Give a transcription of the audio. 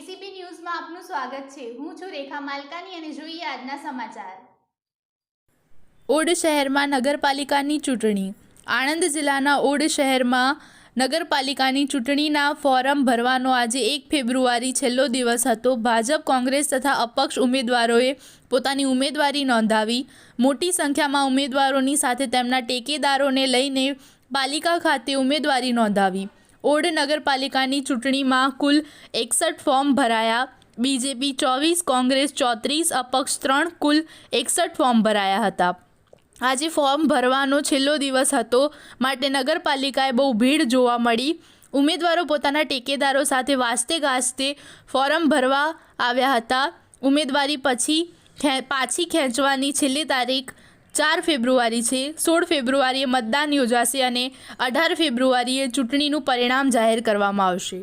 સ્વાગત છે. હું છું રેખા માલકાની અને જોઈએ આજના સમાચાર. ઓડ શહેરમાં નગરપાલિકાની ચૂંટણી. આણંદ જિલ્લાના ઓડ શહેરમાં નગરપાલિકાની ચૂંટણીના ફોરમ ભરવાનો આજે એક ફેબ્રુઆરી છેલ્લો દિવસ હતો. ભાજપ, કોંગ્રેસ તથા અપક્ષ ઉમેદવારોએ પોતાની ઉમેદવારી નોંધાવી. મોટી સંખ્યામાં ઉમેદવારોની સાથે તેમના ટેકેદારોને લઈને પાલિકા ખાતે ઉમેદવારી નોંધાવી. ઓડ નગરપાલિકાની ચૂંટણીમાં કુલ એકસઠ ફોર્મ ભરાયા. બીજેપી ચોવીસ, કોંગ્રેસ ચોત્રીસ, અપક્ષ ત્રણ કુલ એકસઠ ફોર્મ ભરાયા હતા. આજે ફોર્મ ભરવાનો છેલ્લો દિવસ હતો. માટે નગરપાલિકાએ બહુ ભીડ જોવા મળી. ઉમેદવારો પોતાના ટેકેદારો સાથે વાસ્તે ગાજતે ફોર્મ ભરવા આવ્યા હતા. ઉમેદવારી પછી પાછી ખેંચવાની છેલ્લી તારીખ ચાર ફેબ્રુઆરી છે, સોળ ફેબ્રુઆરીએ મતદાન યોજાશે અને અઢાર ફેબ્રુઆરીએ ચૂંટણીનું પરિણામ જાહેર કરવામાં આવશે.